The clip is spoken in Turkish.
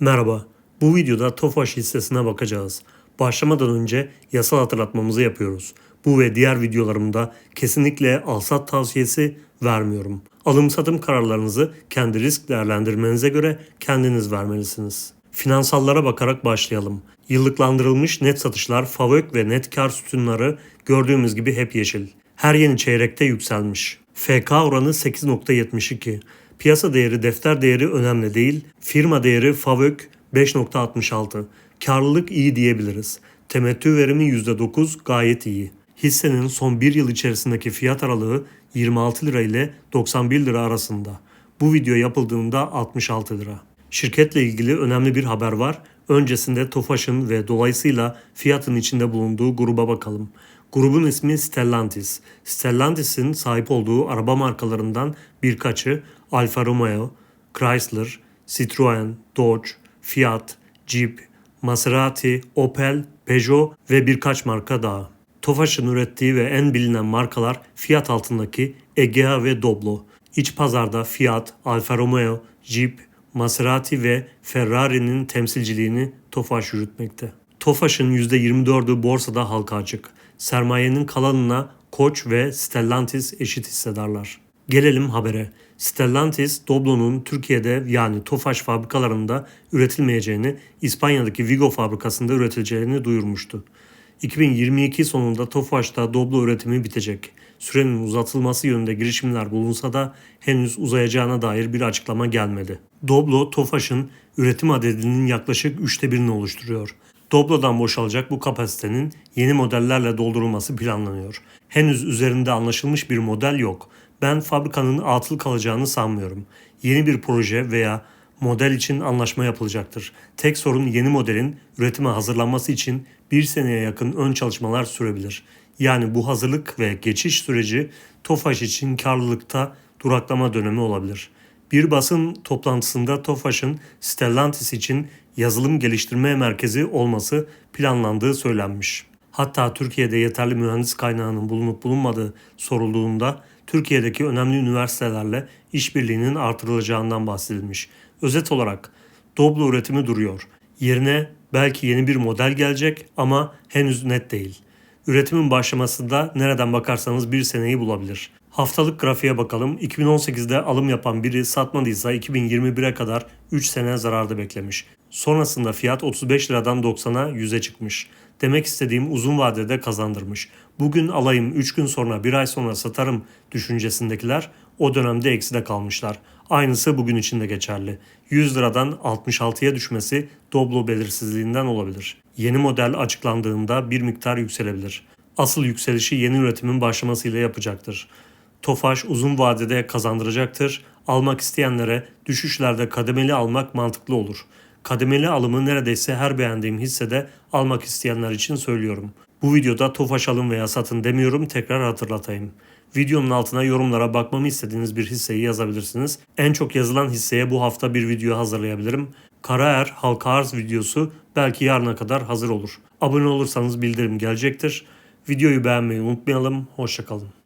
Merhaba. Bu videoda Tofaş hissesine bakacağız. Başlamadan önce yasal hatırlatmamızı yapıyoruz. Bu ve diğer videolarımda kesinlikle alsat tavsiyesi vermiyorum. Alım satım kararlarınızı kendi risk değerlendirmenize göre kendiniz vermelisiniz. Finansallara bakarak başlayalım. Yıllıklandırılmış net satışlar, FAVÖK ve net kar sütunları gördüğümüz gibi hep yeşil. Her yeni çeyrekte yükselmiş. FK oranı 8.72. Piyasa değeri defter değeri önemli değil. Firma değeri FAVÖK 5.66. Karlılık iyi diyebiliriz. Temettü verimi %9 gayet iyi. Hissenin son bir yıl içerisindeki fiyat aralığı 26 lira ile 91 lira arasında. Bu video yapıldığında 66 lira. Şirketle ilgili önemli bir haber var. Öncesinde Tofaş'ın ve dolayısıyla fiyatın içinde bulunduğu gruba bakalım. Grubun ismi Stellantis. Stellantis'in sahip olduğu araba markalarından birkaçı Alfa Romeo, Chrysler, Citroen, Dodge, Fiat, Jeep, Maserati, Opel, Peugeot ve birkaç marka daha. Tofaş'ın ürettiği ve en bilinen markalar Fiat altındaki Egea ve Doblo. İç pazarda Fiat, Alfa Romeo, Jeep, Maserati ve Ferrari'nin temsilciliğini Tofaş yürütmekte. Tofaş'ın %24'ü borsada halka açık. Sermayenin kalanına Koç ve Stellantis eşit hissedarlar. Gelelim habere. Stellantis, Doblo'nun Türkiye'de yani Tofaş fabrikalarında üretilmeyeceğini, İspanya'daki Vigo fabrikasında üretileceğini duyurmuştu. 2022 sonunda Tofaş'ta Doblo üretimi bitecek. Sürenin uzatılması yönünde girişimler bulunsa da henüz uzayacağına dair bir açıklama gelmedi. Doblo, Tofaş'ın üretim adedinin yaklaşık üçte birini oluşturuyor. Doblo'dan boşalacak bu kapasitenin yeni modellerle doldurulması planlanıyor. Henüz üzerinde anlaşılmış bir model yok. Ben fabrikanın atıl kalacağını sanmıyorum. Yeni bir proje veya model için anlaşma yapılacaktır. Tek sorun yeni modelin üretime hazırlanması için bir seneye yakın ön çalışmalar sürebilir. Yani bu hazırlık ve geçiş süreci Tofaş için karlılıkta duraklama dönemi olabilir. Bir basın toplantısında Tofaş'ın Stellantis için yazılım geliştirme merkezi olması planlandığı söylenmiş. Hatta Türkiye'de yeterli mühendis kaynağının bulunup bulunmadığı sorulduğunda Türkiye'deki önemli üniversitelerle işbirliğinin artırılacağından bahsedilmiş. Özet olarak Doblo üretimi duruyor. Yerine belki yeni bir model gelecek ama henüz net değil. Üretimin başlaması da nereden bakarsanız bir seneyi bulabilir. Haftalık grafiğe bakalım. 2018'de alım yapan biri satmadıysa 2021'e kadar 3 sene zararda beklemiş. Sonrasında fiyat 35 liradan 90'a 100'e çıkmış. Demek istediğim uzun vadede kazandırmış. Bugün alayım 3 gün sonra 1 ay sonra satarım düşüncesindekiler o dönemde ekside kalmışlar. Aynısı bugün için de geçerli. 100 liradan 66'ya düşmesi Doblo belirsizliğinden olabilir. Yeni model açıklandığında bir miktar yükselebilir. Asıl yükselişi yeni üretimin başlamasıyla yapacaktır. Tofaş uzun vadede kazandıracaktır. Almak isteyenlere düşüşlerde kademeli almak mantıklı olur. Kademeli alımı neredeyse her beğendiğim hissede almak isteyenler için söylüyorum. Bu videoda Tofaş alın veya satın demiyorum tekrar hatırlatayım. Videonun altına yorumlara bakmamı istediğiniz bir hisseyi yazabilirsiniz. En çok yazılan hisseye bu hafta bir video hazırlayabilirim. Karaer halka arz videosu belki yarına kadar hazır olur. Abone olursanız bildirim gelecektir. Videoyu beğenmeyi unutmayalım. Hoşçakalın.